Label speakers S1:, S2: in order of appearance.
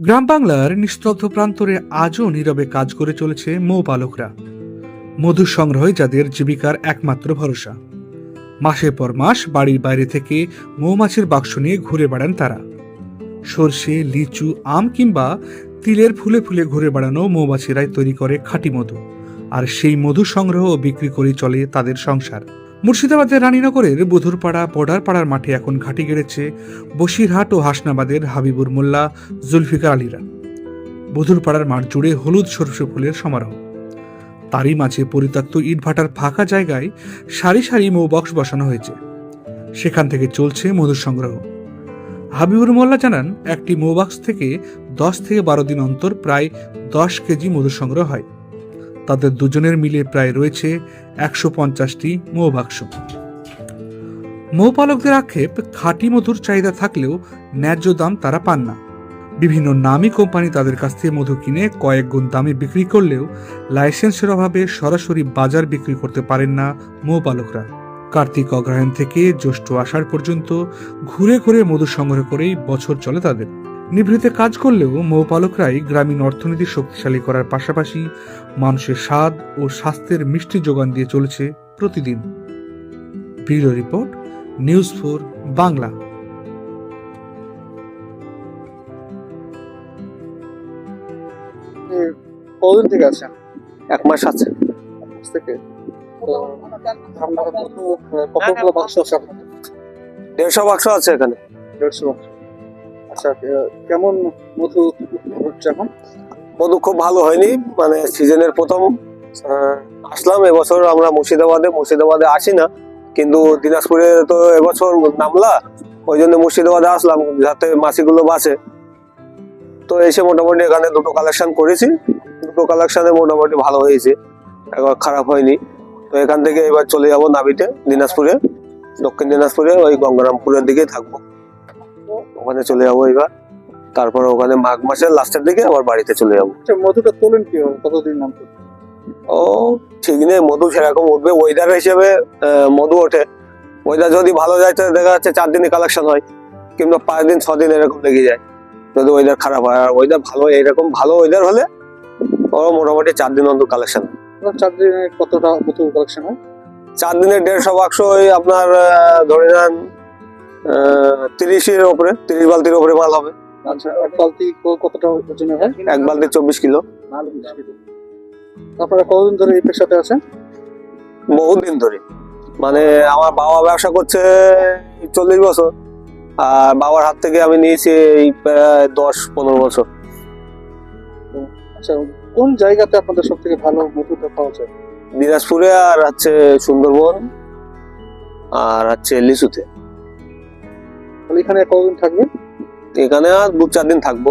S1: গ্রাম বাংলার নিস্তব্ধ প্রান্তরে আজও নীরবে কাজ করে চলেছে মৌ পালকরা। মধু সংগ্রহে যাদের জীবিকার একমাত্র ভরসা। মাসের পর মাস বাড়ির বাইরে থেকে মৌমাছির বাক্স নিয়ে ঘুরে বেড়ান তারা। সর্ষে, লিচু, আম কিংবা তিলের ফুলে ফুলে ঘুরে বেড়ানো মৌমাছিরাই তৈরি করে খাঁটি মধু। আর সেই মধু সংগ্রহ ও বিক্রি করে চলে তাদের সংসার। মুর্শিদাবাদের রানীনগরের বধুরপাড়া বর্ডার পাড়ার মাঠে এখন ঘাঁটি গেড়েছে বসিরহাট ও হাসনাবাদের হাবিবুর মোল্লা, জুলফিকার আলীরা। বধুরপাড়ার মাঠ জুড়ে হলুদ সরষে ফুলের সমারোহ। তারই মাঝে পরিত্যক্ত ইটভাটার ফাঁকা জায়গায় সারি সারি মৌ বক্স বসানো হয়েছে। সেখান থেকে চলছে মধুর সংগ্রহ। হাবিবুর মোল্লা জানান, একটি মৌ বাক্স থেকে দশ থেকে বারো দিন অন্তর প্রায় দশ কেজি মধু সংগ্রহ হয়। তাদের দুজনের মিলে প্রায় রয়েছে একশো পঞ্চাশটি মৌ বাক্স মৌপালকদের আক্ষেপ, খাঁটি মধুর চাহিদা থাকলেও ন্যায্য দাম তারা পান না। বিভিন্ন নামী কোম্পানি তাদের কাছ থেকে মধু কিনে কয়েক গুণ দামে বিক্রি করলেও লাইসেন্সের অভাবে সরাসরি বাজার বিক্রি করতে পারেন না মৌপালকরা কার্তিক অগ্রহায়ণ থেকে জ্যৈষ্ঠ আষাঢ় পর্যন্ত ঘুরে ঘুরে মধু সংগ্রহ করেই বছর চলে তাদের। নিভৃতে কাজ করলেও মৌপালকরাই গ্রামীণ অর্থনীতি শক্তিশালী করার পাশাপাশি মানুষের স্বাদ ও স্বাস্থ্যের মিষ্টি যোগান দিয়ে চলেছে প্রতিদিন। Bureau report news four Bangla.
S2: কতদিন থেকে আছেন?
S3: এক মাস আছে।
S2: থেকে?
S3: দেড়শো বাক্স আছে এখানে।
S2: দেড়শো বাক্স। আচ্ছা কেমন মধু হচ্ছে এখন?
S3: খুব ভালো হয়নি মানে সিজনের প্রথম আসলাম, এবছর আমরা মুর্শিদাবাদে মুর্শিদাবাদে আসি না, কিন্তু দিনাজপুরে তো এবছর নামলা, ওই জন্য মুর্শিদাবাদে আসলাম, যাতে মাছিগুলো বাঁচে তো এসে মোটামুটি এখানে দুটো কালেকশন করেছি, দুটো কালেকশনে মোটামুটি ভালো হয়েছে, একবার খারাপ হয়নি। তো এখান থেকে এবার চলে যাব নাবিতে, দিনাজপুরে, দক্ষিণ দিনাজপুরে, ওই গঙ্গারামপুরের দিকে থাকব। ওখানে চলে যাব এবার। তারপর ওখানে মাঘ মাসের লাস্টের দিকে আবার বাড়িতে চলে যাব।
S2: আচ্ছা মধুটা তোলেন কি কতদিন নাম
S3: ও ঠিক নেই মধু সেরকম উঠবে। ওয়েদার হিসেবে মধু ওঠে। ওয়েদার যদি ভালো যায় তাহলে দেখা যাচ্ছে চার দিনে কালেকশন হয়। কিংবা পাঁচ দিন ছ দিন এরকম লেগে যায়। যদি ওয়েদার খারাপ হয় আর ওয়েদার ভালো এরকম ভালো ওয়েদার হলে ও মোটামুটি চার দিন অন্তর কালেকশন
S2: চার দিনে কতটা মধু কালেকশন হয়?
S3: চার দিনে দেড়শো বাক্স ওই আপনার ধরে নেন তিরিশের ওপরে তিরিশ বালতির ওপরে মাল হবে।
S2: আচ্ছা এক বালতি কতটা হয়
S3: এক বালতি চব্বিশ কিলো।
S2: আপনারা কতদিন ধরে এই পেশাতে আছেন?
S3: বহুদিন ধরে। মানে আমার বাবা ব্যবসা করছে চল্লিশ বছর আর বাবার হাত থেকে আমি নিয়েছি এই প্রায় দশ পনেরো বছর।
S2: আচ্ছা কোন জায়গাতে আপনাদের সব থেকে ভালো মধুটা পাওয়া যায়?
S3: দিনাজপুরে আর হচ্ছে সুন্দরবন আর হচ্ছে লিচুতে।
S2: এখানে কতদিন থাকবেন
S3: এখানে আর দু চার দিন থাকব।